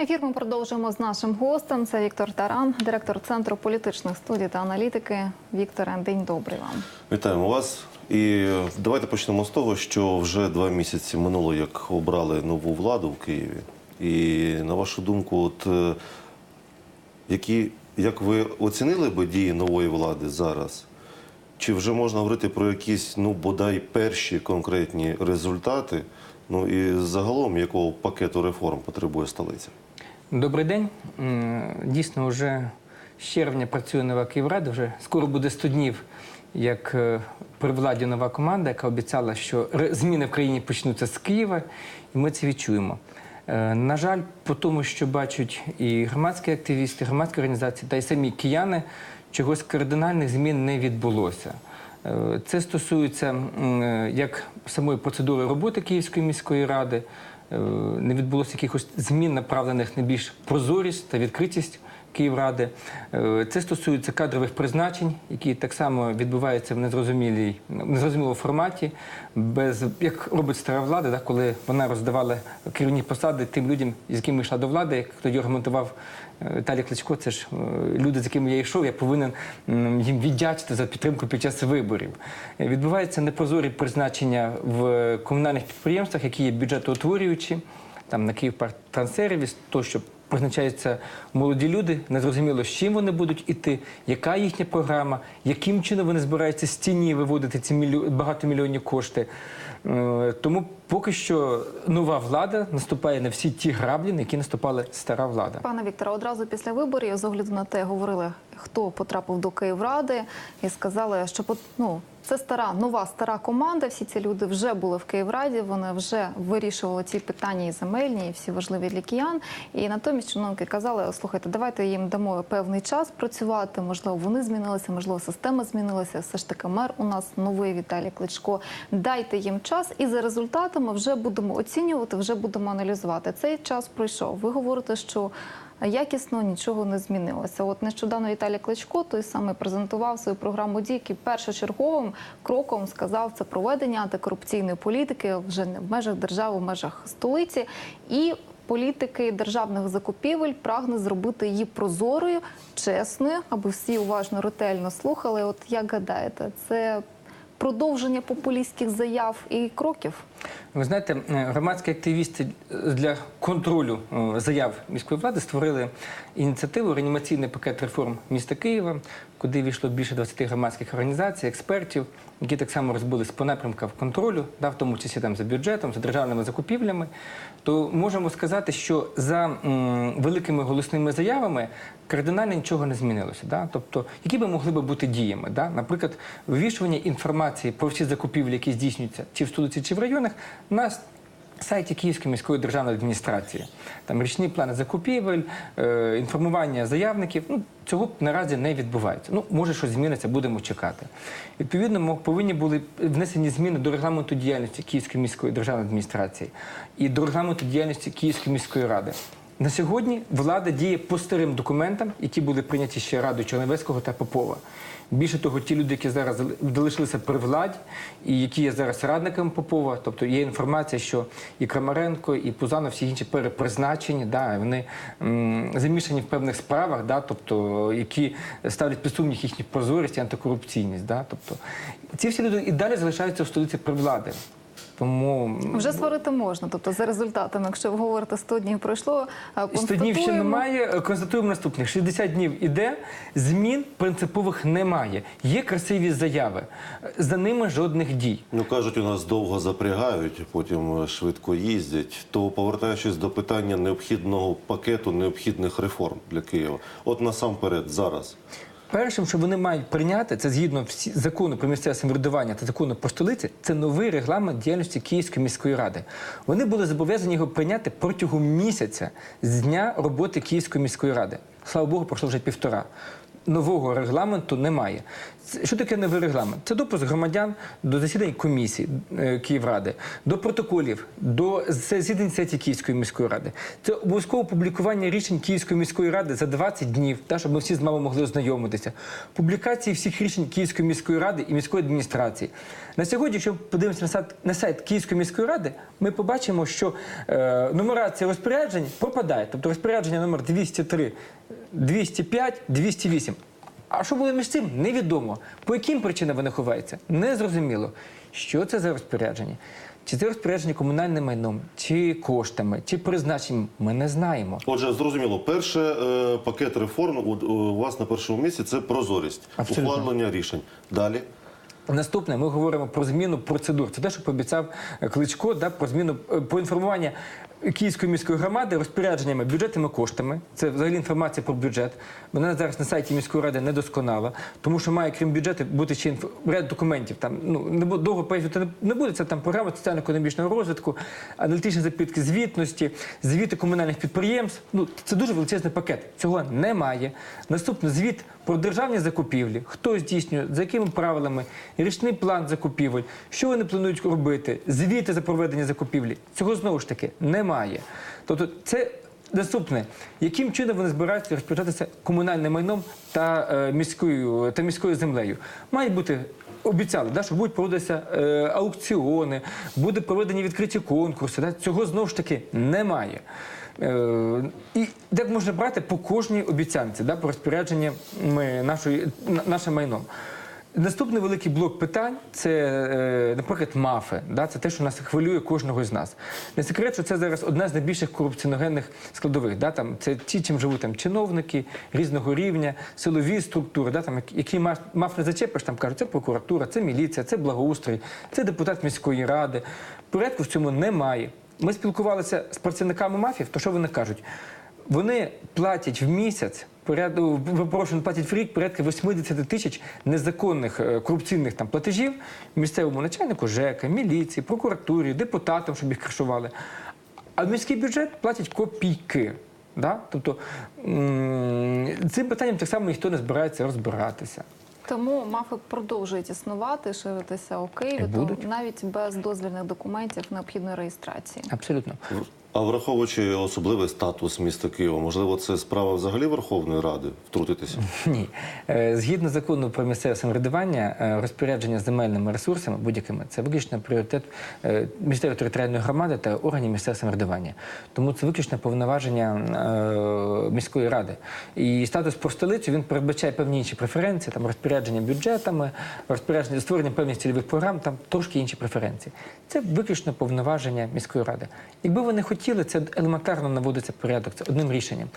Ефір ми продовжуємо з нашим гостем. Це Віктор Таран, директор центру політичних студій та аналітики. Вікторе, день добрий вам. Вітаємо вас. І давайте почнемо з того, що вже два місяці минуло, як обрали нову владу в Києві. І на вашу думку, от е, які, як ви оцінили би дії нової влади зараз? Чи вже можна говорити про якісь, ну, бодай перші конкретні результати? Ну і загалом якого пакету реформ потребує столиця? Добрий день. Дійсно, вже з червня працює нова Київрада. Вже скоро буде 100 днів, як е, при владі нова команда, яка обіцяла, що зміни в країні почнуться з Києва, і ми це відчуємо. Е, На жаль, по тому, що бачать і громадські активісти, громадські організації, та й самі кияни, чогось кардинальних змін не відбулося. Е, Це стосується е, як самої процедури роботи Київської міської ради. Е, Не відбулося якихось змін, направлених на більш прозорість та відкритість Київради. Е, Це стосується кадрових призначень, які так само відбуваються в незрозумілій незрозумілому форматі, без як робить стара влада, да, коли вона роздавала керівні посади тим людям, з якими йшла до влади, як тоді аргументував е, Віталій Кличко, це ж е, люди, з якими я йшов, я повинен їм віддячити за підтримку під час виборів. Відбуваються непрозорі призначення в комунальних підприємствах, які є бюджетоутворюючі, там на Київпартрансервіс, тощо призначаються молоді люди, незрозуміло, з чим вони будуть іти, яка їхня програма, яким чином вони збираються з тіні виводити ці мільйо... багатомільйонні кошти. Е, Тому поки що нова влада наступає на всі ті граблі, на які наступала стара влада. Пане Вікторе, одразу після виборів, з огляду на те, говорили, хто потрапив до Київради, і сказали, що ну, це стара, нова стара команда. Всі ці люди вже були в Київраді, вони вже вирішували ці питання і земельні, і всі важливі для киян. І натомість чиновники казали: слухайте, давайте їм дамо певний час працювати. Можливо, вони змінилися, можливо, система змінилася. Все ж таки, мер у нас новий Віталій Кличко. Дайте їм час, і за результатами вже будемо оцінювати, вже будемо аналізувати. Цей час пройшов. Ви говорите, що якісно нічого не змінилося. От нещодавно Віталій Кличко той самий презентував свою програму дій, який першочерговим кроком сказав це проведення антикорупційної політики вже не в межах держави, в межах столиці і. Політики державних закупівель прагне зробити її прозорою, чесною, аби всі уважно ретельно слухали. От як гадаєте, це продовження популістських заяв і кроків? Ви знаєте, е, громадські активісти для контролю е, заяв міської влади створили ініціативу реанімаційний пакет реформ міста Києва, куди війшло більше 20 громадських організацій, експертів, які так само розбились по напрямкам контролю, да, в тому числі там за бюджетом, за державними закупівлями. То можемо сказати, що за м, великими голосними заявами кардинально нічого не змінилося. Да? Тобто, які би могли би бути діями? Да? Наприклад, вивішування інформації про всі закупівлі, які здійснюються чи в столиці, чи в районах, на сайті Київської міської державної адміністрації. Там річні плани закупівель, е, інформування заявників. Ну, цього наразі не відбувається. Ну, може, щось зміниться, будемо чекати. Відповідно, ми повинні були внесені зміни до регламенту діяльності Київської міської державної адміністрації і до регламенту діяльності Київської міської ради. На сьогодні влада діє по старим документам, які були прийняті ще Радою Чорновецького та Попова. Більше того, ті люди, які зараз залишилися при владі, і які є зараз радниками Попова, тобто є інформація, що і Крамаренко, і Пузанов, всі інші перепризначені, да, вони м, замішані в певних справах, да, тобто, які ставлять під сумнів їхню прозорість і антикорупційність. Да, тобто, ці всі люди і далі залишаються в столиці при влади. Тому Вже сварити можна, тобто за результатами, якщо ви говорите 100 днів пройшло, а 100 днів ще немає. Констатуємо наступних. 60 днів іде, змін принципових немає. Є красиві заяви, за ними жодних дій. Ну кажуть, у нас довго запрягають, потім е, швидко їздять. То повертаючись до питання необхідного пакету необхідних реформ для Києва, от насамперед зараз. Першим, що вони мають прийняти, це згідно всі закону про місцеве самоврядування та закону про столиці, це новий регламент діяльності Київської міської ради. Вони були зобов'язані його прийняти протягом місяця з дня роботи Київської міської ради. Слава Богу, пройшло вже півтора. Нового регламенту немає. Що таке новий регламент? Це допуск громадян до засідань комісії е, Київради, до протоколів, до засідань сесії Київської міської ради. Це обов'язкове публікування рішень Київської міської ради за 20 днів, та, щоб ми всі з вами могли ознайомитися. Публікації всіх рішень Київської міської ради і міської адміністрації. На сьогодні, якщо подивимося на сайт, на сайт Київської міської ради, ми побачимо, що е, нумерація розпоряджень пропадає. Тобто розпорядження номер 203, 205, 208. А що було між цим? Невідомо. По яким причинам вони ховаються? Незрозуміло. Що це за розпорядження? Чи це розпорядження комунальним майном, чи коштами, чи призначенням? Ми не знаємо. Отже, зрозуміло, перше е, пакет реформ у, у вас на першому місці це прозорість, Абсолютно. ухвалення рішень. Далі. Наступне, ми говоримо про зміну процедур. Це те, що пообіцяв е, Кличко, да, про зміну е, по інформування Київської міської громади розпорядженнями, бюджетними коштами. Це взагалі інформація про бюджет. Вона зараз на сайті міської ради недосконала, тому що має, крім бюджету, бути ще інф... ряд документів. Там ну не бу- довго пояснювати не буде. Це там програма соціально-економічного розвитку, аналітичні запитки звітності, звіти комунальних підприємств. Ну це дуже величезний пакет. Цього немає. Наступний звіт про державні закупівлі, хто здійснює, за якими правилами, річний план закупівель, що вони планують робити, звіти за проведення закупівлі. Цього знову ж таки немає. Тобто, це наступне, яким чином вони збираються розпоряджатися комунальним майном та е, міською та міською землею. Має бути. Обіцяли, да, що будуть проводитися е, аукціони, буде проведені відкриті конкурси. Да? Цього знову ж таки немає. Е, і як можна брати по кожній обіцянці да, по розпорядженні нашої, нашим майном. Наступний великий блок питань це, е, наприклад, мафи. Да? Це те, що нас хвилює кожного з нас. Не секрет, що це зараз одна з найбільших корупціоногенних складових. Да? Там, це ті, чим живуть там, чиновники різного рівня, силові структури, да? там, які- маф не зачепиш, там кажуть, це прокуратура, це міліція, це благоустрій, це депутат міської ради. Порядку в цьому немає. Ми спілкувалися з працівниками мафів, то що вони кажуть? Вони платять в місяць поряду випрошую, платять в рік порядка 80 тисяч незаконних е, корупційних там платежів місцевому начальнику ЖЕКа, міліції, прокуратурі, депутатам, щоб їх кришували. А в міський бюджет платять копійки. Да? Тобто цим питанням так само ніхто не збирається розбиратися. Тому мафи продовжують існувати, ширитися у Києві, то навіть без дозвільних документів необхідної реєстрації. Абсолютно. А враховуючи особливий статус міста Києва, можливо, це справа взагалі Верховної Ради втрутитися? Ні. Е, Згідно закону про місцеве самоврядування, е, розпорядження земельними ресурсами будь-якими це виключно пріоритет е, місцевої територіальної громади та органів місцевого самоврядування. Тому це виключно повноваження міської ради. І статус про столицю він передбачає певні інші преференції, там розпорядження бюджетами, розпорядження створення певних цільових програм, там трошки інші преференції. Це виключно повноваження міської ради. Якби вони хотіли, це елементарно наводиться порядок. Це одним рішенням.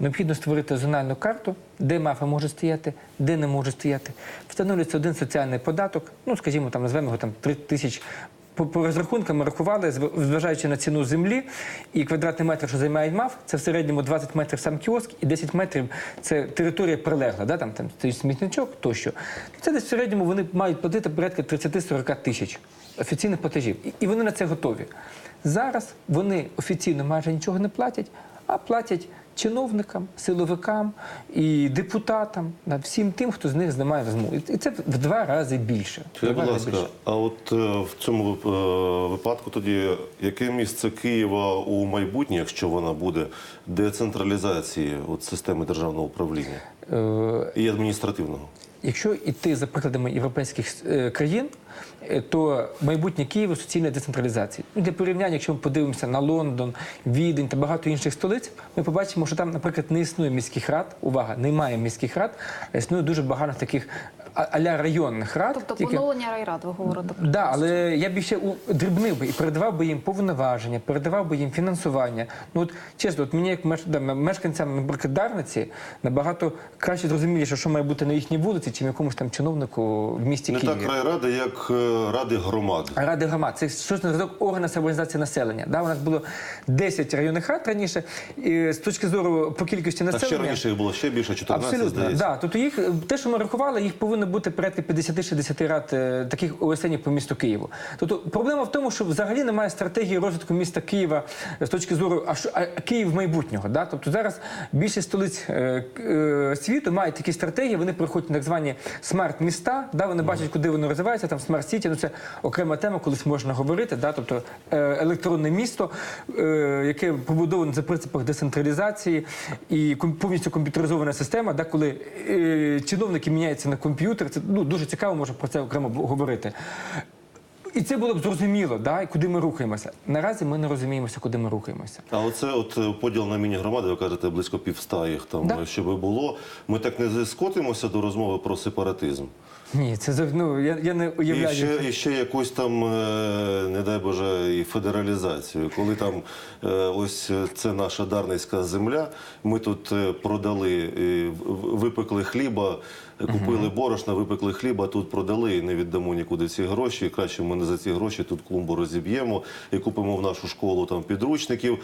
Необхідно створити зональну карту, де мафи може стояти, де не може стояти. Встановлюється один соціальний податок. Ну, скажімо, там назвемо його там 3 тисяч. По, по розрахункам рахували, зважаючи на ціну землі і квадратний метр, що займає МАФ, це в середньому 20 метрів сам кіоск і 10 метрів це територія прилегла, да? там, там смітничок тощо. Це десь в середньому вони мають платити порядка 30-40 тисяч офіційних платежів. І, і вони на це готові. Зараз вони офіційно майже нічого не платять, а платять чиновникам, силовикам і депутатам, всім тим, хто з них знімає розмову. І це в два рази більше. Два будь рази ласка, більше. а от е, в цьому е, випадку тоді яке місце Києва у майбутнє, якщо вона буде децентралізації от системи державного управління Е, і адміністративного? Якщо йти за прикладами європейських е, країн, е, то майбутнє Києва суцільної децентралізації. Ну, для порівняння, якщо ми подивимося на Лондон, Відень та багато інших столиць, ми побачимо, що там, наприклад, не існує міських рад. Увага, немає міських рад, а існує дуже багато таких а-ля районних рад. Тобто тільки- поновлення райрад, ви говорите про Да, але я б ще дрібнив би і передавав би їм повноваження, передавав би їм фінансування. Ну от чесно, от мені як меш- да, мешканцям, наприклад, Дарниці, набагато краще зрозуміліше, що має бути на їхній вулиці, чим якомусь там чиновнику в місті Не Києві. так райради, як е, ради громад. Ради громад це щось на зразок органу самоорганізації населення. Да, у нас було 10 районних рад раніше. І з точки зору по кількості населення. ще раніше їх було ще більше, 14, Абсолютно, здається. да. Тобто їх те, що ми рахували, їх повинно повинно бути порядка 50-60 рад е, таких ОСНів по місту Києву. Тобто проблема в тому, що взагалі немає стратегії розвитку міста Києва з точки зору, а що а Київ майбутнього. Да? Тобто зараз більшість столиць е, е, світу мають такі стратегії, вони приходять на так звані смарт-міста, да? вони бачать, куди воно розвивається, там смарт-сіті, ну це окрема тема, колись можна говорити. Да? Тобто е, електронне місто, е, яке побудоване за принципах децентралізації і повністю комп'ютеризована система, да? коли е, чиновники міняються на комп'ютер. Це ну, дуже цікаво, можна про це окремо говорити. І це було б зрозуміло, да? куди ми рухаємося. Наразі ми не розуміємося, куди ми рухаємося. А оце от е, поділ на міні-громади, ви кажете, близько півста їх там, Да. е, щоб було. Ми так не скотимося до розмови про сепаратизм. Ні, це ну, я, я не І уявляю. ще, і ще якусь там, е, не дай Боже, і федералізацію. Коли там ось це наша дарницька земля, ми тут продали, випекли хліба, купили борошна, випекли хліба, тут продали і не віддамо нікуди ці гроші. Краще ми не за ці гроші тут клумбу розіб'ємо і купимо в нашу школу там підручників.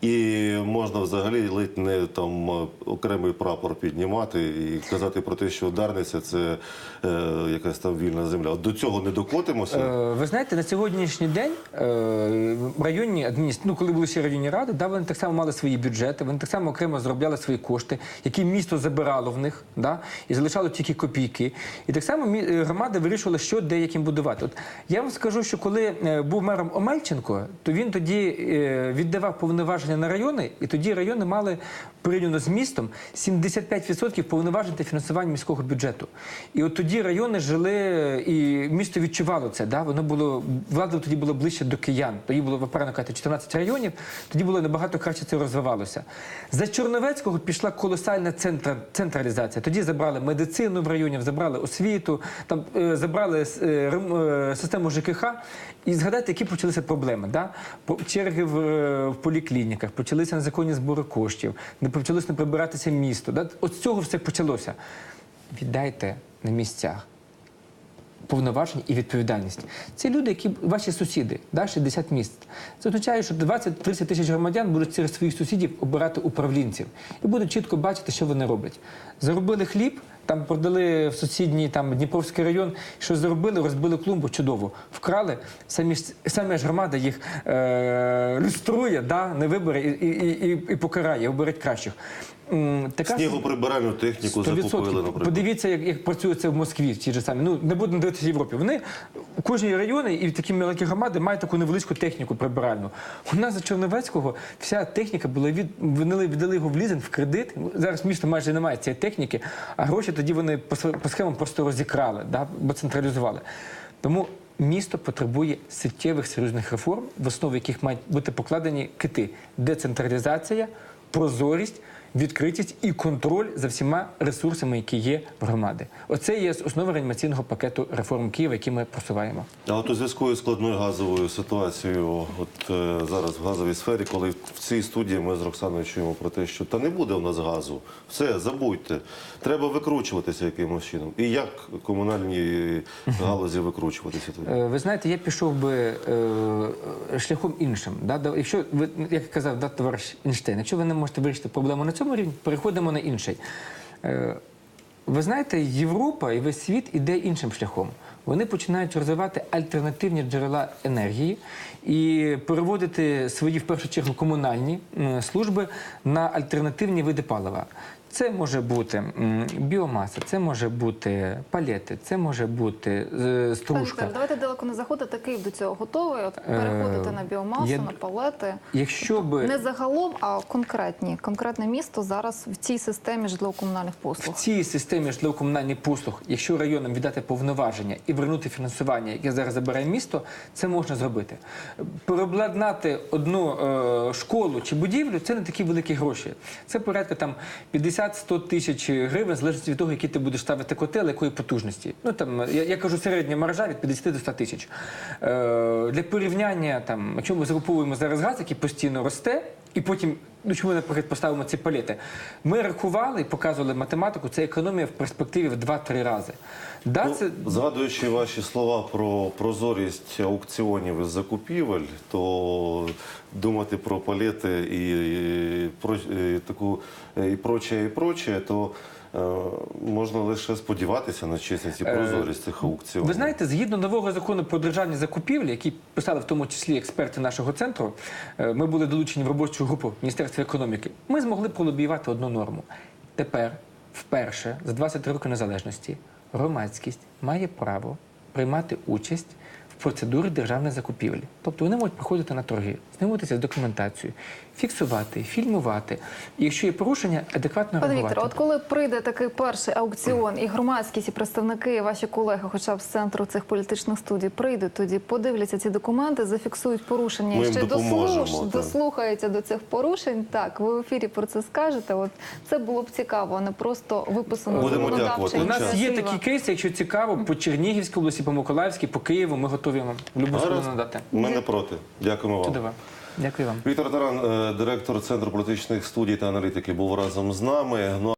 І можна взагалі ледь не там е, окремий прапор піднімати і казати про те, що Дарниця це е, якась там вільна земля. От до цього не докотимося. Е, Ви знаєте, на сьогоднішній день е, районні адміністрації, ну коли були ще районні ради, да, вони так само мали свої бюджети, вони так само окремо заробляли свої кошти, які місто забирало в них, да, і залишало тільки копійки. І так само е, громади вирішували, що де яким будувати. От я вам скажу, що коли е, був мером Омельченко, то він тоді е, віддавав повноваження на райони, і тоді райони мали порівняно з містом 75% повноважень та фінансування міського бюджету. І от тоді райони жили, і місто відчувало це. Да? Воно було влада тоді було ближче до киян. Тоді було ви правильно кажете, 14 районів. Тоді було набагато краще це розвивалося. За Чорновецького пішла колосальна центра, централізація. Тоді забрали медицину в районів, забрали освіту, там е, забрали е, е, систему ЖКХ. І згадайте, які почалися проблеми. Да? Черги в, в поліклініках, почалися незаконні збори коштів, не почалося не прибиратися місто. Да? От з цього все почалося. Віддайте на місцях повноважень і відповідальність. Це люди, які ваші сусіди, да, 60 міст. Це означає, що 20-30 тисяч громадян будуть через своїх сусідів обирати управлінців і будуть чітко бачити, що вони роблять. Заробили хліб, там продали в сусідній там Дніпровський район. Що зробили? розбили клумбу, чудово. Вкрали, самі ж самі ж громада їх е, люструє, да, не вибере і, і, і, і покарає, оберуть кращих. Така Снігоприбиральну техніку 100%. закупили, наприклад. Подивіться, як, як працює це в Москві, в тій же самі. Ну не будемо дивитися в Європі. Вони у кожній районі і такі маленькі громади мають таку невеличку техніку прибиральну. У нас за Чорновецького вся техніка була від вони віддали його в лізинг, в кредит. Зараз місто майже немає цієї техніки, а гроші тоді вони по, схемам просто розікрали, да, бо централізували. Тому місто потребує суттєвих серйозних реформ, в основі яких мають бути покладені кити: децентралізація, прозорість. Відкритість і контроль за всіма ресурсами, які є в громади. Оце є основа реанімаційного пакету реформ Києва, який ми просуваємо. А от у зв'язку із складною газовою ситуацією, от е, зараз в газовій сфері, коли в цій студії ми з Роксаною чуємо про те, що та не буде у нас газу, все, забудьте, треба викручуватися якимось чином. І як комунальні галузі викручуватися тоді? Е, Ви знаєте, я пішов би е, шляхом іншим. Да? Да, Якщо ви, як казав да, товариш Ейнштейн, якщо ви не можете вирішити проблему на цьому рівні, переходимо на інший. Е, ви знаєте, Європа і весь світ іде іншим шляхом. Вони починають розвивати альтернативні джерела енергії і переводити свої, в першу чергу, комунальні служби на альтернативні види палива. Це може бути біомаса, це може бути палети, це може бути е, стружка. Віталію, давайте далеко не заходити. Київ до цього готовий. От переходити на біомасу, я- на палети. Якщо би Не загалом, а конкретні. Конкретне місто зараз в цій системі житлово-комунальних в цій системі житлово-комунальних послуг, якщо районам віддати повноваження і вернути фінансування, яке зараз забирає місто, це можна зробити. Переобладнати одну е, школу чи будівлю це не такі великі гроші. Це порядка там 50-100 тисяч гривень, залежить від того, який ти будеш ставити котел, якої потужності. Ну там я, я кажу середня маржа від 50 до 100 тисяч. Е, для порівняння, там, якщо ми закуповуємо зараз газ, який постійно росте, і потім, ну чому, наприклад, поставимо ці політи. Ми рахували і показували математику, це економія в перспективі в 2-3 рази. Да, Ну, це, Згадуючи ваші слова про прозорість аукціонів і закупівель, то думати про паліти і і, і, таку е, і проче, і проче, то можна лише сподіватися на чесність і Е, прозорість цих аукціонів. Ви знаєте, згідно нового закону про державні закупівлі, які писали в тому числі експерти нашого центру, е, ми були долучені в робочу групу Міністерства економіки. Ми змогли пролобіювати одну норму. Тепер, вперше, за 20 років незалежності, громадськість має право приймати участь в процедурі державної закупівлі. Тобто вони можуть приходити на торги, знайомитися з документацією, фіксувати, фільмувати. І якщо є порушення, адекватно Пане реагувати. Вікторе, от коли прийде такий перший аукціон, і громадськість, і представники, і ваші колеги, хоча б з центру цих політичних студій, прийдуть тоді, подивляться ці документи, зафіксують порушення Ми і ще дослуш- дослухаються до цих порушень. Так, ви в ефірі про це скажете. От це було б цікаво, а не просто виписано Будемо дякувати. У нас є такі кейси, якщо цікаво, по Чернігівській області, по Миколаївській, по Києву. Ми готові вам сторону надати. Ми не проти. Дякуємо вам. Чудово. Дякую вам. Віктор Таран, е, директор Центру політичних студій та аналітики, був разом з нами. Ну,